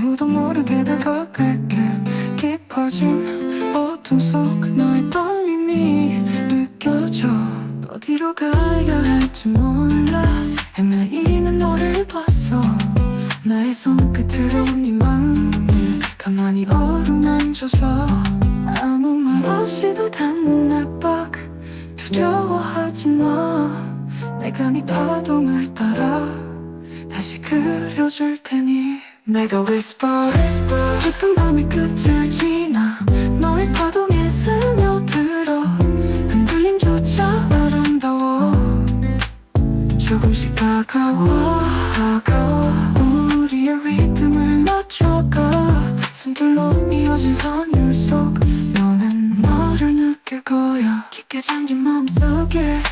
아무도 모르게 다가갈게. 깊어진 어둠 속 너의 떨림이 느껴져. 어디로 가야 할지 몰라. 헤매이는 너를 봤어. 나의 손끝으로 네 마음을 가만히 어루만져줘. 아무 말 없이도 닿는 나박. 두려워하지 마. 내가 네 파동을 따라 다시 그려줄 테니. 내가 whisper, whisper. 깊은 밤의 끝을 지나 너의 파동에 스며들어. 흔들림조차 아름다워. 조금씩 다가와 다가와. 우리의 리듬을 맞춰가. 숨결로 이어진 선율 속 너는 너를 느낄 거야. 깊게 잠긴 마음속에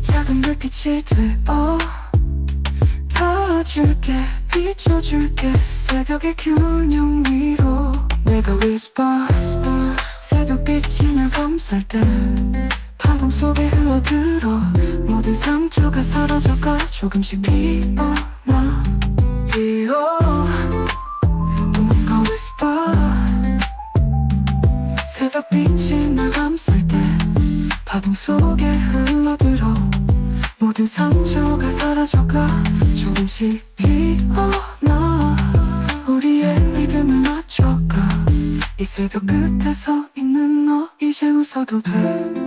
작은 불빛이 되어 닿아줄게 비춰줄게. 새벽의 균형 위로. 내가 whisper, whisper. 새벽빛이 날 감쌀 때. 파동 속에 흘러들어. 모든 상처가 사라져가 조금씩 피어나. 피어. 뭔가 whisper. 새벽빛이 날 감쌀 때. 파동 속에 흘러들어 모든 상처가 사라져가 조금씩 피어나 우리의 리듬을 맞춰가 이 새벽 끝에 서 있는 너 이제 웃어도 돼